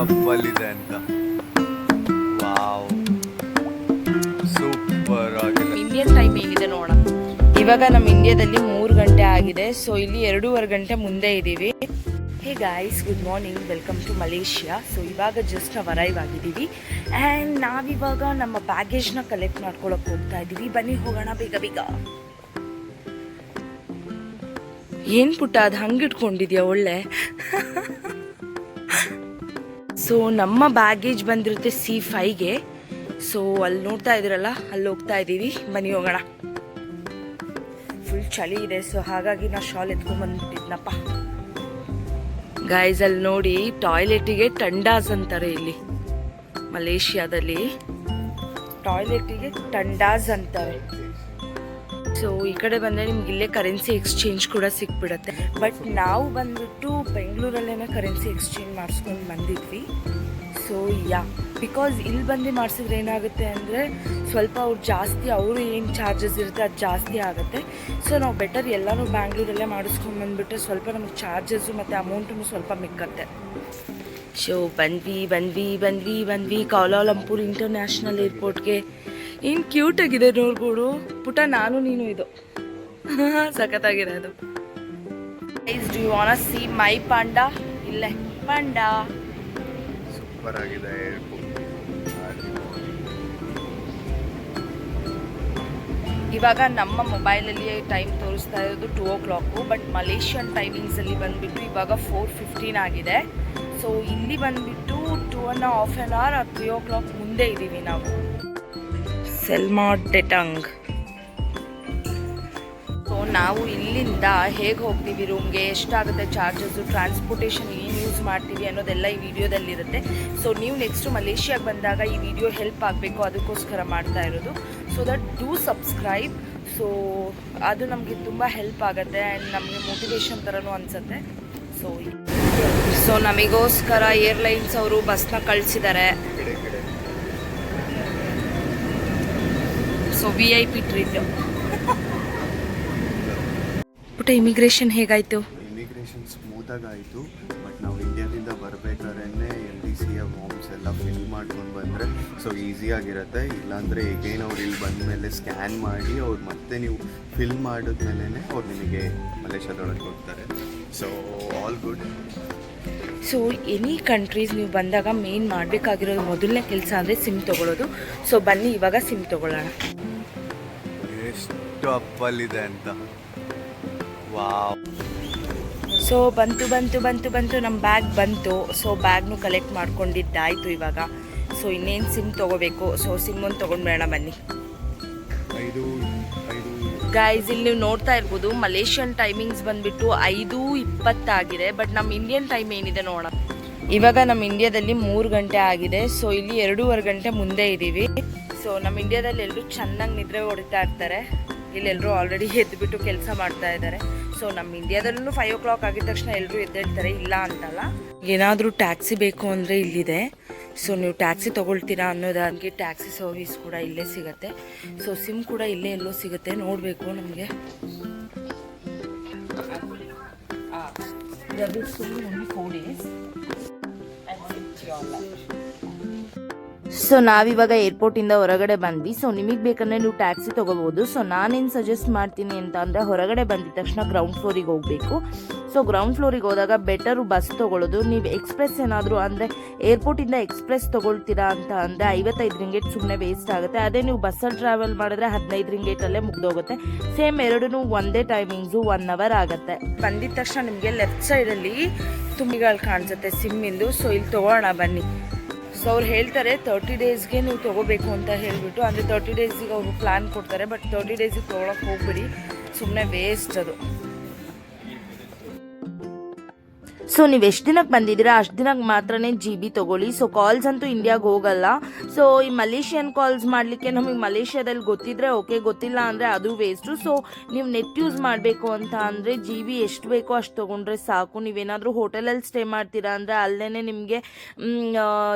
ಅಪ್ಪಲ್ಲಿದೆ ಅಂತ. Super Indian time ಹೇಗಿದೆ ನೋಡೋಣ. ಇವಾಗ ನಮ್ಮ ಇಂಡಿಯಾದಲ್ಲಿ ಮೂರು ಗಂಟೆ ಆಗಿದೆ. ಸೊ ಇಲ್ಲಿ ಎರಡೂವರೆ ಗಂಟೆ ಮುಂದೆ ಇದ್ದೀವಿ hey guys good morning welcome to Malaysia so ಇವಾಗ ಜಸ್ಟ್ ನಾವು ಅರೈವ್ ಆಗಿದ್ದೀವಿ. ಆ್ಯಂಡ್ ನಾವಿವಾಗ ನಮ್ಮ ಬ್ಯಾಗೇಜ್ನ ಕಲೆಕ್ಟ್ ಮಾಡ್ಕೊಳಕ್ಕೆ ಹೋಗ್ತಾ ಇದ್ದೀವಿ ಬನ್ನಿ, ಹೋಗೋಣ ಬೇಗ ಬೇಗ. ಏನು ಪುಟ್ಟ ಅದು ಹಂಗೆ ಇಟ್ಕೊಂಡಿದ್ಯಾ ಒಳ್ಳೆ? ಸೊ ನಮ್ಮ ಬ್ಯಾಗೇಜ್ ಬಂದಿರುತ್ತೆ ಸಿ ಫೈಗೆ ಸೊ ಅಲ್ಲಿ ನೋಡ್ತಾ ಇದ್ದೀರಲ್ಲ, ಅಲ್ಲಿ ಹೋಗ್ತಾ ಇದ್ದೀವಿ. ಮನೆ ಹೋಗೋಣ. ಫುಲ್ ಚಳಿ ಇದೆ ಸೊ ಹಾಗಾಗಿ ನಾ ಶಾಲ್ ಎತ್ಕೊಂಡ್ಬಂದ್ಬಿಟ್ಟಿದ್ನಪ್ಪ. ಗಾಯ್ಸ್ ಅಲ್ಲಿ ನೋಡಿ ಟಾಯ್ಲೆಟಿಗೆ ಟಂಡಾಸ್ ಅಂತಾರೆ ಇಲ್ಲಿ. ಮಲೇಷಿಯಾದಲ್ಲಿ. ಟಾಯ್ಲೆಟಿಗೆ ಟಂಡಾಸ್ ಅಂತಾರೆ. ಸೊ ಈ ಕಡೆ ಬಂದರೆ ನಿಮ್ಗೆ ಇಲ್ಲೇ ಕರೆನ್ಸಿ ಎಕ್ಸ್ಚೇಂಜ್ ಕೂಡ ಸಿಕ್ಬಿಡತ್ತೆ. ಬಟ್ ನಾವು ಬಂದ್ಬಿಟ್ಟು ಬೆಂಗಳೂರಲ್ಲೇನೆ ಕರೆನ್ಸಿ ಎಕ್ಸ್ಚೇಂಜ್ ಮಾಡಿಸ್ಕೊಂಡು ಬಂದಿದ್ವಿ. ಸೊ ಯಾ ಬಿಕಾಸ್ ಇಲ್ಲಿ ಬಂದು ಮಾಡಿಸಿದ್ರೆ ಏನಾಗುತ್ತೆ ಅಂದರೆ ಸ್ವಲ್ಪ ಅವ್ರು ಜಾಸ್ತಿ, ಅವರು ಏನು ಚಾರ್ಜಸ್ ಇರುತ್ತೆ ಅದು ಜಾಸ್ತಿ ಆಗುತ್ತೆ. ಸೊ ನಾವು ಬೆಟರ್ ಎಲ್ಲನೂ ಬ್ಯಾಂಗ್ಳೂರಲ್ಲೇ ಮಾಡಿಸ್ಕೊಂಡು ಬಂದುಬಿಟ್ರೆ ಸ್ವಲ್ಪ ನಮಗೆ ಚಾರ್ಜಸ್ಸು ಮತ್ತು ಅಮೌಂಟು ಸ್ವಲ್ಪ ಮಿಕ್ಕತ್ತೆ. ಸೊ ಬಂದ್ವಿ ಬಂದ್ವಿ ಬಂದ್ವಿ ಬಂದ್ವಿ. ಕೌಲಾಲಂಪುರ್ ಇಂಟರ್ನ್ಯಾಷನಲ್ ಏರ್ಪೋರ್ಟ್ಗೆ ಏನು ಕ್ಯೂಟ್ ಆಗಿದೆ ನೋಡ್ಬೋದು ಪುಟ ನಾನು ನೀನು ಇದು. ಸಖತ್ತಾಗಿದೆ ಅದು. Guys do you want see my panda ಇಲ್ಲ. ಪಾಂಡ. ಸೂಪರ್ ಆಗಿದೆ ಇವಾಗ ನಮ್ಮ ಮೊಬೈಲಲ್ಲಿ ಟೈಮ್ ತೋರಿಸ್ತಾ ಇರೋದು two o'clock but Malaysian ಟೈಮಿಂಗ್ಸಲ್ಲಿ ಬಂದುಬಿಟ್ಟು ಇವಾಗ ಫೋರ್ ಫಿಫ್ಟೀನ್ ಆಗಿದೆ. ಸೊ ಇಲ್ಲಿ ಬಂದುಬಿಟ್ಟು two and half an hour three o'clock ಮುಂದೆ ಇದ್ದೀವಿ ನಾವು. ಸೆಲ್ಮಾ ಡೆಟಂಗ್ ಸೊ ನಾವು ಇಲ್ಲಿಂದ ಹೇಗೆ ಹೋಗ್ತೀವಿ ರೂಮ್ಗೆ ಎಷ್ಟಾಗುತ್ತೆ ಚಾರ್ಜಸ್ಸು ಟ್ರಾನ್ಸ್ಪೋರ್ಟೇಷನ್ ಏನು ಯೂಸ್ ಮಾಡ್ತೀವಿ ಅನ್ನೋದೆಲ್ಲ ಈ ವಿಡಿಯೋದಲ್ಲಿರುತ್ತೆ. ಸೊ ನೀವು ನೆಕ್ಸ್ಟು ಮಲೇಷಿಯಾಗೆ ಬಂದಾಗ ಈ ವಿಡಿಯೋ ಹೆಲ್ಪ್ ಆಗಬೇಕು, ಅದಕ್ಕೋಸ್ಕರ ಮಾಡ್ತಾ ಇರೋದು. So that do subscribe so ಅದು ನಮಗೆ ತುಂಬ ಹೆಲ್ಪ್ ಆಗುತ್ತೆ ಆ್ಯಂಡ್ ನಮಗೆ ಮೋಟಿವೇಶನ್ ಥರನೂ ಅನಿಸುತ್ತೆ. ಸೊ ಸೊ ನಮಗೋಸ್ಕರ ಏರ್ಲೈನ್ಸ್ ಅವರು ಬಸ್ನ ಕಳಿಸಿದ್ದಾರೆ so V I P treat. ಪುಟ ಇಮಿಗ್ರೇಷನ್ ಹೇಗಾಯ್ತು? ಇಮಿಗ್ರೇಷನ್ ಸ್ಮೂತಾಗಿ ಆಯಿತು ಬಟ್ ನಾವು ಇಂಡಿಯಾದಿಂದ ಬರಬೇಕಾದ್ರೆ L D C A forms ಎಲ್ಲ ಫಿಲ್ ಮಾಡ್ಕೊಂಡು ಬಂದರೆ ಸೊ ಈಸಿಯಾಗಿರುತ್ತೆ ಇಲ್ಲಾಂದರೆ ಎಗೇನ್ ಅವ್ರು ಇಲ್ಲಿ ಬಂದ ಮೇಲೆ ಸ್ಕ್ಯಾನ್ ಮಾಡಿ ಅವ್ರು ಮತ್ತೆ ನೀವು ಫಿಲ್ ಮಾಡಿದ್ಮೇಲೆ ಅವ್ರು ನಿಮಗೆ ಮಲೇಷ್ಯಾದೊಳಗೆ ಹೋಗ್ತಾರೆ so all good so any countries ನೀವು ಬಂದಾಗ ಮೇನ್ ಮಾಡಬೇಕಾಗಿರೋದು ಮೊದಲನೇ ಕೆಲಸ ಅಂದರೆ ಸಿಮ್ ತೊಗೊಳ್ಳೋದು ಸೊ ಬನ್ನಿ ಇವಾಗ ಸಿಮ್ ತೊಗೊಳ್ಳೋಣ. ಎಷ್ಟು ಅಪ್ಪಲ್ಲಿದೆ ಅಂತ. ವಾವ್. ಸೊ ಬಂತು ಬಂತು ಬಂತು ಬಂತು ನಮ್ಮ ಬ್ಯಾಗ್ ಬಂತು. ಸೊ ಬ್ಯಾಗ್ನು ಕಲೆಕ್ಟ್ ಮಾಡ್ಕೊಂಡಿದ್ದಾಯಿತು ಇವಾಗ. ಸೊ ಇನ್ನೇನು ಸಿಮ್ ತೊಗೋಬೇಕು? ಸೊ ಸಿಮ್ಮನ್ನು ತೊಗೊಂಡ್ಬೇಡ ಬನ್ನಿ. ಗೈಸ್ ಇಲ್ಲಿ ನೀವು ನೋಡ್ತಾ ಇರ್ಬೋದು ಮಲೇಷಿಯನ್ ಟೈಮಿಂಗ್ಸ್ ಬಂದ್ಬಿಟ್ಟು ಐದು ಇಪ್ಪತ್ತಾಗಿದೆ ಬಟ್ ನಮ್ಮ ಇಂಡಿಯನ್ ಟೈಮ್ ಏನಿದೆ ನೋಡೋಣ. ಇವಾಗ ನಮ್ಮ ಇಂಡಿಯಾದಲ್ಲಿ ಮೂರು ಗಂಟೆ ಆಗಿದೆ. ಸೊ ಇಲ್ಲಿ ಎರಡೂವರೆ ಗಂಟೆ ಮುಂದೆ ಇದ್ದೀವಿ ಸೊ ನಮ್ಮ ಇಂಡಿಯಾದಲ್ಲಿ ಎಲ್ಲರೂ ಚೆನ್ನಾಗಿ ನಿದ್ರೆ ಹೊಡಿತಾ ಇರ್ತಾರೆ. ಇಲ್ಲೆಲ್ಲರೂ ಆಲ್ರೆಡಿ ಎದ್ದುಬಿಟ್ಟು ಕೆಲಸ ಮಾಡ್ತಾ ಇದ್ದಾರೆ ಸೊ ನಮ್ಮ ಇಂಡಿಯಾದಲ್ಲೂ ಫೈವ್ ಓ ಕ್ಲಾಕ್ ಆಗಿದ ತಕ್ಷಣ ಎಲ್ಲರೂ ಎದ್ದೇಳ್ತಾರೆ, ಇಲ್ಲ ಅಂತಲ್ಲ. ಏನಾದರೂ ಟ್ಯಾಕ್ಸಿ ಬೇಕು ಅಂದರೆ ಇಲ್ಲಿದೆ. ಸೊ ನೀವು ಟ್ಯಾಕ್ಸಿ ತೊಗೊಳ್ತೀರಾ ಅನ್ನೋದಾಗಿ ಟ್ಯಾಕ್ಸಿ ಸರ್ವಿಸ್ ಕೂಡ ಇಲ್ಲೇ ಸಿಗುತ್ತೆ. ಸೊ ಸಿಮ್ ಕೂಡ ಇಲ್ಲೇ ಎಲ್ಲೋ ಸಿಗುತ್ತೆ, ನೋಡಬೇಕು ನಮಗೆ. ಸೊ ನಾವಿವಾಗ ಏರ್ಪೋರ್ಟಿಂದ ಹೊರಗಡೆ ಬಂದ್ವಿ. ಸೊ ನಿಮಗೆ ಬೇಕಂದ್ರೆ ನೀವು ಟ್ಯಾಕ್ಸಿ ತೊಗೋಬೋದು. ಸೊ ನಾನೇನು ಸಜೆಸ್ಟ್ ಮಾಡ್ತೀನಿ ಅಂತ ಅಂದರೆ ಹೊರಗಡೆ ಬಂದಿದ ತಕ್ಷಣ ಗ್ರೌಂಡ್ ಫ್ಲೋರಿಗೆ ಹೋಗಬೇಕು. ಸೊ ಗ್ರೌಂಡ್ ಫ್ಲೋರಿಗೆ ಹೋದಾಗ ಬೆಟರು ಬಸ್ ತೊಗೊಳ್ಳೋದು ನೀವು ಎಕ್ಸ್ಪ್ರೆಸ್ ಏನಾದರೂ ಅಂದರೆ ಏರ್ಪೋರ್ಟಿಂದ ಎಕ್ಸ್ಪ್ರೆಸ್ ತೊಗೊಳ್ತೀರಾ ಅಂತ ಅಂದರೆ ಐವತ್ತೈದು ರಿಂಗೇಟ್ ಸುಮ್ಮನೆ ವೇಸ್ಟ್ ಆಗುತ್ತೆ. ಅದೇ ನೀವು ಬಸ್ಸಲ್ಲಿ ಟ್ರಾವೆಲ್ ಮಾಡಿದ್ರೆ ಹದಿನೈದು ರಿಂಗೇಟಲ್ಲೇ ಮುಗ್ದೋಗುತ್ತೆ. ಸೇಮ್ ಎರಡೂ ಒಂದೇ ಟೈಮಿಂಗ್ಸು ಒನ್ ಅವರ್ ಆಗುತ್ತೆ. ಬಂದಿದ ತಕ್ಷಣ ನಿಮಗೆ ಲೆಫ್ಟ್ ಸೈಡಲ್ಲಿ ತುಂಬಿಗಳು ಕಾಣಿಸುತ್ತೆ ಸಿಮ್ಮಿಂದು ಸೊ ಇಲ್ಲಿ ತೊಗೋಣ ಬನ್ನಿ. ಸೊ ಅವ್ರು ಹೇಳ್ತಾರೆ ತರ್ಟಿ ಡೇಸ್ಗೆ ನೀವು ತೊಗೋಬೇಕು ಅಂತ ಹೇಳಿಬಿಟ್ಟು. ಅಂದರೆ ತರ್ಟಿ ಡೇಸಿಗೆ ಅವರು ಪ್ಲ್ಯಾನ್ ಕೊಡ್ತಾರೆ ಬಟ್ ತರ್ಟಿ ಡೇಸಿಗೆ ತೊಗೊಳಕ್ಕೆ ಹೋಗ್ಬಿಡಿ. ಸುಮ್ಮನೆ ವೇಸ್ಟ್ ಅದು. ಸೊ ನೀವು ಎಷ್ಟು ದಿನಕ್ಕೆ ಬಂದಿದ್ದೀರಾ? ಅಷ್ಟು ದಿನಕ್ಕೆ ಮಾತ್ರನೇ ಜಿ ಬಿ ತೊಗೊಳ್ಳಿ. ಸೊ ಕಾಲ್ಸ್ ಅಂತೂ ಇಂಡಿಯಾಗೆ ಹೋಗಲ್ಲ. ಸೊ ಈ ಮಲೇಷಿಯನ್ ಕಾಲ್ಸ್ ಮಾಡಲಿಕ್ಕೆ ನಮಗೆ ಮಲೇಷ್ಯಾದಲ್ಲಿ ಗೊತ್ತಿದ್ರೆ ಓಕೆ ಗೊತ್ತಿಲ್ಲ ಅಂದರೆ ಅದು ವೇಸ್ಟು ಸೊ ನೀವು ನೆಟ್ ಯೂಸ್ ಮಾಡಬೇಕು ಅಂತ ಅಂದರೆ ಜಿ ಬಿ ಎಷ್ಟು ಬೇಕೋ ಅಷ್ಟು ತೊಗೊಂಡ್ರೆ ಸಾಕು. ನೀವೇನಾದರೂ ಹೋಟೆಲಲ್ಲಿ ಸ್ಟೇ ಮಾಡ್ತೀರಾ ಅಂದರೆ ಅಲ್ಲೇ ನಿಮಗೆ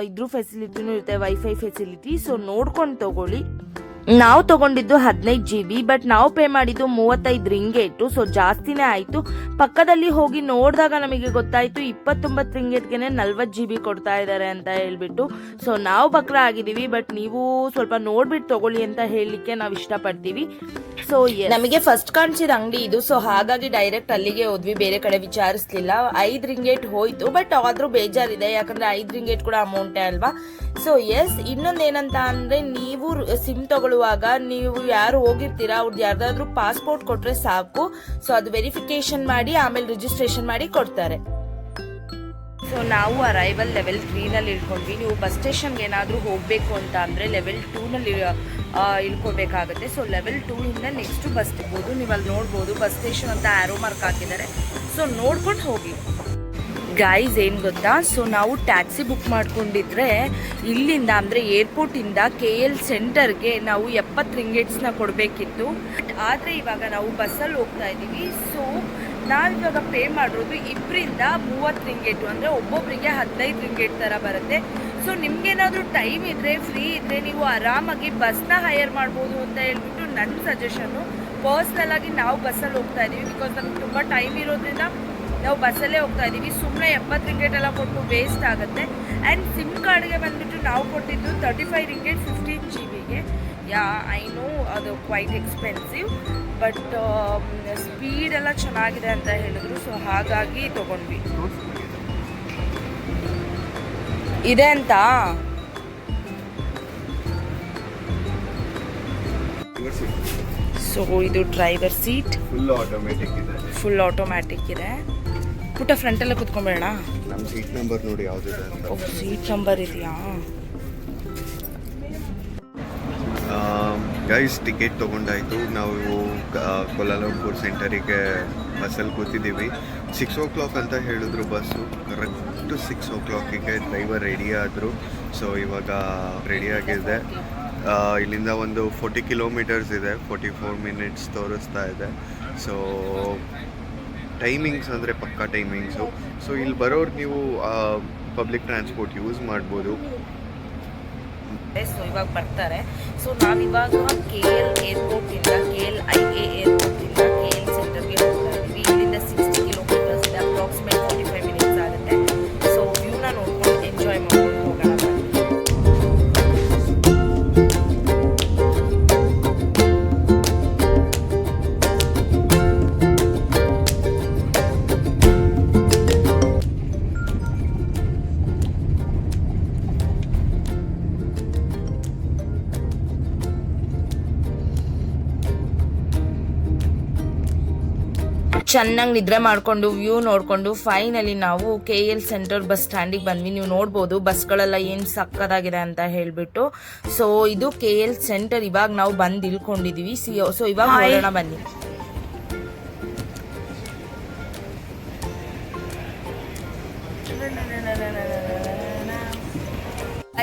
ಇದ್ರ ಫೆಸಿಲಿಟಿನೂ ಇರುತ್ತೆ ವೈಫೈ ಫೆಸಿಲಿಟಿ ಸೊ ನೋಡ್ಕೊಂಡು ತೊಗೊಳ್ಳಿ. ನಾವು ತಗೊಂಡಿದ್ದು ಹದಿನೈದು ಜಿ ಬಿ ಬಟ್ ನಾವು ಪೇ ಮಾಡಿದ್ದು ಮೂವತ್ತೈದು ರಿಂಗೇಟು ಸೊ ಜಾಸ್ತಿನೇ ಆಯಿತು. ಪಕ್ಕದಲ್ಲಿ ಹೋಗಿ ನೋಡಿದಾಗ ನಮಗೆ ಗೊತ್ತಾಯಿತು ಇಪ್ಪತ್ತೊಂಬತ್ತು ರಿಂಗೇಟ್ಗೆ ನಲ್ವತ್ತು ಜಿ ಬಿ ಕೊಡ್ತಾ ಇದ್ದಾರೆ ಅಂತ ಹೇಳ್ಬಿಟ್ಟು. ಸೊ ನಾವು ಬಕ್ರ ಆಗಿದ್ದೀವಿ ಬಟ್ ನೀವು ಸ್ವಲ್ಪ ನೋಡ್ಬಿಟ್ಟು ತಗೊಳ್ಳಿ ಅಂತ ಹೇಳಲಿಕ್ಕೆ ನಾವು ಇಷ್ಟಪಡ್ತೀವಿ. ಸೊ ನಮಗೆ ಫಸ್ಟ್ ಕಾಣಿಸಿದ ಅಂಗಡಿ ಇದು ಸೊ ಹಾಗಾಗಿ ಡೈರೆಕ್ಟ್ ಅಲ್ಲಿಗೆ ಹೋದ್ವಿ, ಬೇರೆ ಕಡೆ ವಿಚಾರಿಸ್ಲಿಲ್ಲ. ಐದು ರಿಂಗೇಟ್ ಹೋಯ್ತು ಬಟ್ ಆದ್ರೂ ಬೇಜಾರಿದೆ, ಯಾಕಂದ್ರೆ ಐದು ರಿಂಗೇಟ್ ಕೂಡ ಅಮೌಂಟೇ ಅಲ್ವಾ? ಸೊ ಎಸ್ ಇನ್ನೊಂದು ಏನಂತ ಅಂದ್ರೆ ನೀವು ಸಿಮ್ ತಗೊಳ್ಳುವಾಗ ನೀವು ಯಾರು ಹೋಗಿರ್ತೀರಾ ಅವ್ರದ್ದು ಯಾರ್ದಾದ್ರೂ ಪಾಸ್ಪೋರ್ಟ್ ಕೊಟ್ರೆ ಸಾಕು. ಸೊ ಅದು ವೆರಿಫಿಕೇಶನ್ ಮಾಡಿ, ಆಮೇಲೆ ರಿಜಿಸ್ಟ್ರೇಷನ್ ಮಾಡಿ ಕೊಡ್ತಾರೆ. ಸೊ ನಾವು ಅರೈವಲ್ ಲೆವೆಲ್ ತ್ರೀನಲ್ಲಿ ಇಳ್ಕೊಂಡ್ವಿ ನೀವು ಬಸ್ ಸ್ಟೇಷನ್ಗೆ ಏನಾದರೂ ಹೋಗಬೇಕು ಅಂತ ಅಂದರೆ ಲೆವೆಲ್ ಟೂನಲ್ಲಿ ಇಳ್ಕೊಬೇಕಾಗುತ್ತೆ. ಸೊ ಲೆವೆಲ್ ಟೂಯಿಂದ ನೆಕ್ಸ್ಟ್ ಬಸ್ ಸಿಗ್ಬೋದು ನೀವು ಅಲ್ಲಿ ನೋಡ್ಬೋದು ಬಸ್ ಸ್ಟೇಷನ್ ಅಂತ ಆ್ಯರೋ ಮಾರ್ಕ್ ಹಾಕಿದ್ದಾರೆ. ಸೊ ನೋಡ್ಕೊಂಡು ಹೋಗಿ. ಗೈಸ್ ಏನು ಗೊತ್ತಾ? ಸೊ ನಾವು ಟ್ಯಾಕ್ಸಿ ಬುಕ್ ಮಾಡ್ಕೊಂಡಿದ್ರೆ, ಇಲ್ಲಿಂದ ಅಂದರೆ ಏರ್ಪೋರ್ಟಿಂದ ಕೆ ಎಲ್ ಸೆಂಟರ್ಗೆ ನಾವು ಎಪ್ಪತ್ತು ರಿಂಗೇಟ್ಸ್ನ ಕೊಡಬೇಕಿತ್ತು. ಆದರೆ ಇವಾಗ ನಾವು ಬಸ್ಸಲ್ಲಿ ಹೋಗ್ತಾ ಇದ್ದೀವಿ ಸೊ ನಾವಿವಾಗ ಪೇ ಮಾಡಿರೋದು ಇಬ್ಬರಿಂದ ಮೂವತ್ತು ರಿಂಗೇಟು ಅಂದರೆ ಒಬ್ಬೊಬ್ಬರಿಗೆ ಹದಿನೈದು ರಿಂಗೇಟ್ ಥರ ಬರುತ್ತೆ. ಸೊ ನಿಮ್ಗೇನಾದರೂ ಟೈಮ್ ಇದ್ದರೆ ಫ್ರೀ ಇದ್ದರೆ ನೀವು ಆರಾಮಾಗಿ ಬಸ್ನ ಹೈಯರ್ ಮಾಡ್ಬೋದು ಅಂತ ಹೇಳ್ಬಿಟ್ಟು ನನ್ನ ಸಜೆಷನ್ನು ಪರ್ಸ್ನಲ್ಲಾಗಿ ನಾವು ಬಸ್ಸಲ್ಲಿ ಹೋಗ್ತಾ ಇದ್ದೀವಿ ಬಿಕಾಸ್ ನಮ್ಗೆ ತುಂಬ ಟೈಮ್ ಇರೋದ್ರಿಂದ ನಾವು ಬಸ್ಸಲ್ಲೇ ಹೋಗ್ತಾ ಇದ್ದೀವಿ. ಸುಮ್ಮನೆ ಎಪ್ಪತ್ತು ರಿಂಗೇಟ್ ಎಲ್ಲ ಕೊಟ್ಟು ವೇಸ್ಟ್ ಆಗುತ್ತೆ. ಆ್ಯಂಡ್ ಸಿಮ್ ಕಾರ್ಡ್ಗೆ ಬಂದುಬಿಟ್ಟು ನಾವು ಕೊಟ್ಟಿದ್ದು thirty five ringgit fifteen G ಬಿಗೆ ಯಾ ಐ ನೋ ಅದು ಕ್ವೈಟ್ ಎಕ್ಸ್ಪೆನ್ಸಿವ್ ಬಟ್ ಸ್ಪೀಡ್ ಎಲ್ಲ ಚೆನ್ನಾಗಿದೆ ಅಂತ ಹೇಳಿದ್ರು. ಸೊ ಹಾಗಾಗಿ ತೊಗೊಂಡ್ವಿ. ಇದೆ ಅಂತ? ಸೊ ಇದು ಡ್ರೈವರ್ ಸೀಟ್ ಫುಲ್ ಆಟೋಮ್ಯಾಟಿಕ್ ಇದೆ. ಫುಲ್ ಆಟೋಮ್ಯಾಟಿಕ್ ಇದೆ. ಪುಟ್ಟ ಫ್ರಂಟಲ್ಲೇ ಕುತ್ಕೊಂಬೇಡ ನಮ್ಮ ಸೀಟ್ ನಂಬರ್ ನೋಡಿ ಯಾವ್ದಿದೆ ಅಂತ. ಸೀಟ್ ನಂಬರ್ ಇದೆಯಾ? ಗೈಸ್ ಟಿಕೆಟ್ ತೊಗೊಂಡಾಯ್ತು. ನಾವು ಕೋಲಾಲಂಪುರ್ ಸೆಂಟರಿಗೆ ಬಸ್ಸಲ್ಲಿ ಕೂತಿದ್ದೀವಿ. ಸಿಕ್ಸ್ ಓ ಕ್ಲಾಕ್ ಅಂತ ಹೇಳಿದ್ರು ಬಸ್ಸು ಕರೆಕ್ಟ್ ಸಿಕ್ಸ್ ಓ ಕ್ಲಾಕಿಗೆ ಡ್ರೈವರ್ ರೆಡಿ ಆದರು. ಸೊ ಇವಾಗ ರೆಡಿ ಆಗಿದೆ ಇಲ್ಲಿಂದ ಒಂದು ಫೋರ್ಟಿ ಕಿಲೋಮೀಟರ್ಸ್ ಇದೆ. ಫೋರ್ಟಿ ಫೋರ್ ಮಿನಿಟ್ಸ್ ತೋರಿಸ್ತಾ ಇದೆ. ಸೊ ಟೈಮಿಂಗ್ಸ್ ಅಂದರೆ ಪಕ್ಕಾ ಟೈಮಿಂಗ್ಸು ಸೊ ಇಲ್ಲಿ ಬರೋರು ನೀವು ಪಬ್ಲಿಕ್ ಟ್ರಾನ್ಸ್ಪೋರ್ಟ್ ಯೂಸ್ ಮಾಡ್ಬೋದು. ಸೊ ಇವಾಗ ಬರ್ತಾರೆ. ಸೊ ನಾವಿವಾಗ ಕೆ ಎಲ್ ಏರ್ಪೋರ್ಟಿಂದ ಕೆ ಎಲ್ ಐ ಎ ಏರ್ಪೋರ್ಟಿಂದ ಕೆ ಎಲ್ ಸೆಂಟರ್ಗೆ ಚೆನ್ನಾಗಿ ನಿದ್ರೆ ಮಾಡಿಕೊಂಡು ವ್ಯೂ ನೋಡಿಕೊಂಡು ಫೈನಲಿ ನಾವು ಕೆ ಎಲ್ ಸೆಂಟರ್ ಬಸ್ ಸ್ಟ್ಯಾಂಡಿಗೆ ಬಂದ್ವಿ. ನೀವು ನೋಡ್ಬೋದು ಬಸ್ಗಳೆಲ್ಲ ಏನು ಸಕ್ಕದಾಗಿದೆ ಅಂತ ಹೇಳ್ಬಿಟ್ಟು. ಸೊ ಇದು ಕೆ ಎಲ್ ಸೆಂಟರ್ ಇವಾಗ ನಾವು ಬಂದು ಇಳ್ಕೊಂಡಿದೀವಿ ಸಿ ಸೊ ಇವಾಗ ಹೋಗೋಣ ಬನ್ನಿ.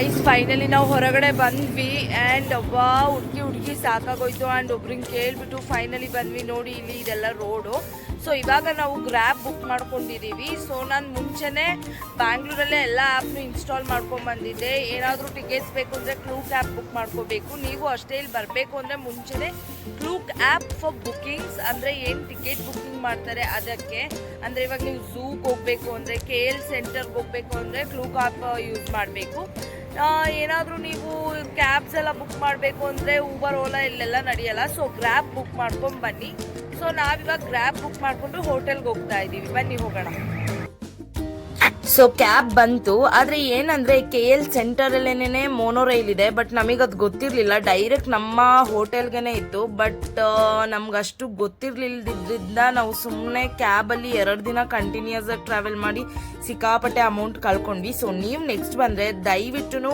ಐಸ್ ಫೈನಲಿ ನಾವು ಹೊರಗಡೆ ಬಂದ್ವಿ. ಆ್ಯಂಡ್ ಒಬ್ಬ ಹುಡುಗಿ ಹುಡುಗಿ ಸಾಕಾಗೋಯ್ತು. ಆ್ಯಂಡ್ ಒಬ್ರಿಗೆ ಕೇಳಿಬಿಟ್ಟು ಫೈನಲಿ ಬಂದ್ವಿ. ನೋಡಿ ಇಲ್ಲಿ ಇದೆಲ್ಲ ರೋಡು ಸೊ ಇವಾಗ ನಾವು ಗ್ರ್ಯಾಬ್ ಬುಕ್ ಮಾಡ್ಕೊಂಡಿದ್ದೀವಿ ಸೊ ನಾನು ಮುಂಚೆನೇ ಬ್ಯಾಂಗ್ಳೂರಲ್ಲೇ ಎಲ್ಲ ಆ್ಯಪ್ನು ಇನ್ಸ್ಟಾಲ್ ಮಾಡ್ಕೊಂಡು ಬಂದಿದ್ದೆ. ಏನಾದರೂ ಟಿಕೆಟ್ಸ್ ಬೇಕು ಅಂದರೆ ಕ್ಲೂಕ್ ಆ್ಯಪ್ ಬುಕ್ ಮಾಡ್ಕೋಬೇಕು. ನೀವು ಅಷ್ಟೇ ಇಲ್ಲಿ ಬರಬೇಕು ಅಂದರೆ ಮುಂಚೆನೇ ಕ್ಲೂಕ್ ಆ್ಯಪ್ ಫಾರ್ ಬುಕ್ಕಿಂಗ್ಸ್ ಅಂದರೆ ಏನು ಟಿಕೆಟ್ ಬುಕ್ಕಿಂಗ್ ಮಾಡ್ತಾರೆ ಅದಕ್ಕೆ. ಅಂದರೆ ಇವಾಗ ನೀವು ಝೂಗೆ ಹೋಗಬೇಕು ಅಂದರೆ ಕೆ ಎಲ್ ಸೆಂಟರ್ಗೆ ಹೋಗಬೇಕು ಅಂದರೆ ಕ್ಲೂಕ್ ಆ್ಯಪ್ ಯೂಸ್ ಮಾಡಬೇಕು. ಏನಾದರೂ ನೀವು ಕ್ಯಾಬ್ಸ್ ಎಲ್ಲ ಬುಕ್ ಮಾಡಬೇಕು ಅಂದರೆ ಊಬರ್ ಓಲಾ ಇಲ್ಲೆಲ್ಲ ನಡೆಯಲ್ಲ. ಸೊ ಗ್ರ್ಯಾಬ್ ಬುಕ್ ಮಾಡ್ಕೊಂಡು ಬನ್ನಿ. ಸೊ ನಾವಿವಾಗ ಗ್ರ್ಯಾಬ್ ಬುಕ್ ಮಾಡಿಕೊಂಡು ಹೋಟೆಲ್ಗೆ ಹೋಗ್ತಾ ಇದ್ದೀವಿ ಬನ್ನಿ ಹೋಗೋಣ. ಸೊ ಕ್ಯಾಬ್ ಬಂತು. ಆದರೆ ಏನಂದರೆ ಕೆ ಎಲ್ ಸೆಂಟರಲ್ಲೇನೆ ಮೋನೋ ರೈಲ್ ಇದೆ. ಬಟ್ ನಮಗದು ಗೊತ್ತಿರಲಿಲ್ಲ. ಡೈರೆಕ್ಟ್ ನಮ್ಮ ಹೋಟೆಲ್ಗೇ ಇತ್ತು. ಬಟ್ ನಮ್ಗೆ ಅಷ್ಟು ಗೊತ್ತಿರಲಿಲ್ಲದ್ರಿಂದ ನಾವು ಸುಮ್ಮನೆ ಕ್ಯಾಬಲ್ಲಿ ಎರಡು ದಿನ ಕಂಟಿನ್ಯೂಸ್ ಆಗಿ ಟ್ರಾವೆಲ್ ಮಾಡಿ ಸಿಕ್ಕಾಪಟ್ಟೆ ಅಮೌಂಟ್ ಕಳ್ಕೊಂಡ್ವಿ. ಸೊ ನೀವು ನೆಕ್ಸ್ಟ್ ಬಂದರೆ ದಯವಿಟ್ಟು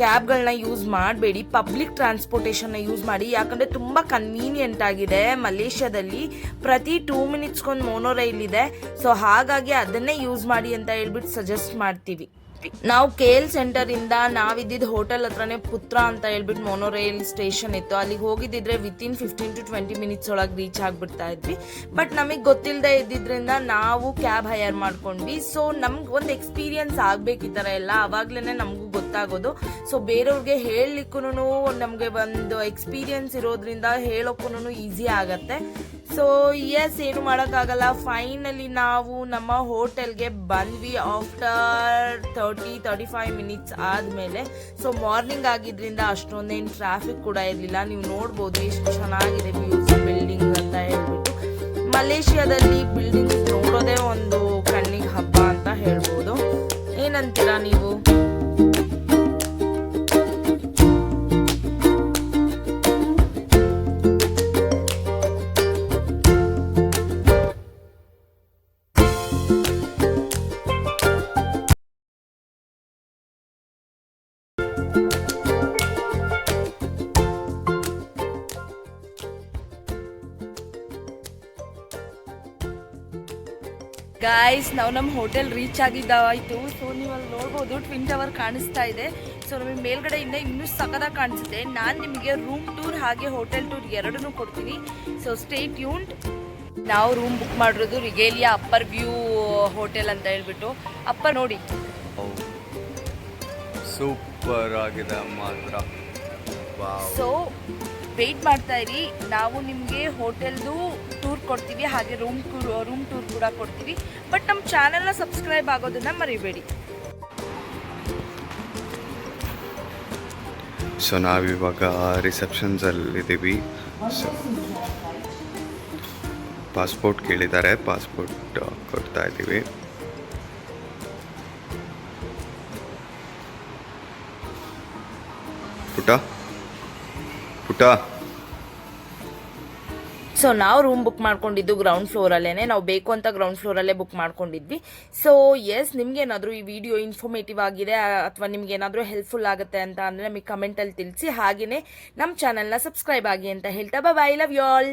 ಕ್ಯಾಬ್ಗಳನ್ನ ಯೂಸ್ ಮಾಡಬೇಡಿ ಪಬ್ಲಿಕ್ ಟ್ರಾನ್ಸ್ಪೋರ್ಟೇಷನ್ನ ಯೂಸ್ ಮಾಡಿ, ಯಾಕಂದರೆ ತುಂಬ ಕನ್ವೀನಿಯೆಂಟ್ ಆಗಿದೆ ಮಲೇಷ್ಯಾದಲ್ಲಿ. ಪ್ರತಿ ಟೂ ಮಿನಿಟ್ಸ್ಗೊಂದು ಮೋನೋ ರೈಲ್ ಇದೆ. ಸೊ ಹಾಗಾಗಿ ಅದನ್ನೇ ಯೂಸ್ ಮಾಡಿ ಅಂತ ಹೇಳ್ಬಿಟ್ಟು ಸಜೆಸ್ಟ್ ಮಾಡ್ತೀವಿ. ಇದ್ವಿ ನಾವು ಕೆ ಎಲ್ ಸೆಂಟರ್ ಇಂದ ನಾವಿದ್ದಿದ್ದು ಹೋಟೆಲ್ ಹತ್ರನೇ ಪುತ್ರ ಅಂತ ಹೇಳ್ಬಿಟ್ಟು ಮೊನೋ ರೈಲ್ ಸ್ಟೇಷನ್ ಇತ್ತು. ಅಲ್ಲಿಗೆ ಹೋಗಿದ್ದಿದ್ರೆ within fifteen to twenty minutes ಒಳಗೆ ರೀಚ್ ಆಗಿಬಿಡ್ತಾ ಇದ್ವಿ. ಬಟ್ ನಮಗೆ ಗೊತ್ತಿಲ್ಲದೆ ಇದ್ದಿದ್ರಿಂದ ನಾವು ಕ್ಯಾಬ್ ಹೈಯರ್ ಮಾಡ್ಕೊಂಡ್ವಿ. ಸೊ ನಮ್ಗೆ ಒಂದು ಎಕ್ಸ್ಪೀರಿಯನ್ಸ್ ಆಗ್ಬೇಕು ಈ ಥರ ಎಲ್ಲ. ಅವಾಗ್ಲೇ ನಮಗೂ ಗೊತ್ತಾಗೋದು. ಸೊ ಬೇರೆಯವ್ರಿಗೆ ಹೇಳಲಿಕ್ಕೂ ನಮಗೆ ಒಂದು ಎಕ್ಸ್ಪೀರಿಯನ್ಸ್ ಇರೋದ್ರಿಂದ ಹೇಳೋಕ್ಕೂ ಈಸಿ ಆಗತ್ತೆ. ಸೊ ಎಸ್ ಏನು ಮಾಡೋಕ್ಕಾಗಲ್ಲ. ಫೈನಲಿ ನಾವು ನಮ್ಮ ಹೋಟೆಲ್ಗೆ ಬಂದ್ವಿ after thirty thirty five minutes ಆದಮೇಲೆ. ಸೊ ಮಾರ್ನಿಂಗ್ ಆಗಿದ್ರಿಂದ ಅಷ್ಟೊಂದೇನು ಟ್ರಾಫಿಕ್ ಕೂಡ ಇರಲಿಲ್ಲ. ನೀವು ನೋಡ್ಬೋದು ಎಷ್ಟು ಚೆನ್ನಾಗಿದೆ ವ್ಯೂಸ್ ಬಿಲ್ಡಿಂಗ್ ಅಂತ ಹೇಳ್ಬಿಟ್ಟು. ಮಲೇಷ್ಯಾದಲ್ಲಿ ಬಿಲ್ಡಿಂಗ್ಸ್ ನೋಡೋದೇ ಒಂದು ಕಣ್ಣಿಗೆ ಹಬ್ಬ ಅಂತ ಹೇಳ್ಬೋದು. ಏನಂತೀರಾ ನೀವು? ಗಾಯ್ಸ್ ನಾವು ನಮ್ಮ ಹೋಟೆಲ್ ರೀಚ್ ಆಗಿದ್ದಾವಾಯ್ತು. ಸೊ ನೀವು ಅಲ್ಲಿ ನೋಡ್ಬೋದು ಟ್ವಿನ್ ಟವರ್ ಕಾಣಿಸ್ತಾ ಇದೆ. ಸೊ ನಮಗೆ ಮೇಲ್ಗಡೆಯಿಂದ ಇನ್ನೂ ಸಖದಾಗಿ ಕಾಣಿಸುತ್ತೆ. ನಾನು ನಿಮಗೆ ರೂಮ್ ಟೂರ್ ಹಾಗೆ ಹೋಟೆಲ್ ಟೂರ್ ಎರಡನ್ನೂ ಕೊಡ್ತೀನಿ. ಸೊ ಸ್ಟೇ ಟ್ಯೂನ್ಡ್ ನಾವು ರೂಮ್ ಬುಕ್ ಮಾಡಿರೋದು ರಿಗೇಲಿಯಾ ಅಪ್ಪರ್ ವ್ಯೂ ಹೋಟೆಲ್ ಅಂತ ಹೇಳ್ಬಿಟ್ಟು ಅಪ್ಪ ನೋಡಿ. ಸೂಪರ್ ಆಗಿದೆ ಮಾತ್ರ ಸೊ ವೆಯ್ಟ್ ಮಾಡ್ತಾ ಇರಿ. ನಾವು ನಿಮಗೆ ಹೋಟೆಲ್ದು ಟೂರ್ ಕೊಡ್ತೀವಿ ಹಾಗೆ ರೂಮ್ ರೂಮ್ ಟೂರ್ ಕೂಡ ಕೊಡ್ತೀವಿ. ಬಟ್ ನಮ್ಮ ಚಾನೆಲ್ನ ಸಬ್ಸ್ಕ್ರೈಬ್ ಆಗೋದನ್ನ ಮರಿಬೇಡಿ. ಸೊ ನಾವಿವಾಗ ರಿಸೆಪ್ಷನ್ಸಲ್ಲಿದ್ದೀವಿ ಸೊ ಪಾಸ್ಪೋರ್ಟ್ ಕೇಳಿದ್ದಾರೆ, ಪಾಸ್ಪೋರ್ಟ್ ಕೊಡ್ತಾ ಇದ್ದೀವಿ. ಪುಟ? ಪುಟ? ಸೊ ನಾವು ರೂಮ್ ಬುಕ್ ಮಾಡ್ಕೊಂಡಿದ್ದು ಗ್ರೌಂಡ್ ಫ್ಲೋರಲ್ಲೇ ನಾವು ಬೇಕು ಅಂತ ಗ್ರೌಂಡ್ ಫ್ಲೋರಲ್ಲೇ ಬುಕ್ ಮಾಡ್ಕೊಂಡಿದ್ವಿ. ಸೊ ಎಸ್ ನಿಮ್ಗೇನಾದರೂ ಈ ವಿಡಿಯೋ ಇನ್ಫಾರ್ಮೇಟಿವ್ ಆಗಿದೆ ಅಥವಾ ನಿಮ್ಗೆ ಏನಾದರೂ ಹೆಲ್ಪ್ಫುಲ್ ಆಗುತ್ತೆ ಅಂತ ಅಂದರೆ ನಮಗೆ ಕಮೆಂಟಲ್ಲಿ ತಿಳಿಸಿ. ಹಾಗೆಯೇ ನಮ್ಮ ಚಾನಲ್ನ ಸಬ್ಸ್ಕ್ರೈಬ್ ಆಗಿ ಅಂತ ಹೇಳ್ತಾ. Bye love you all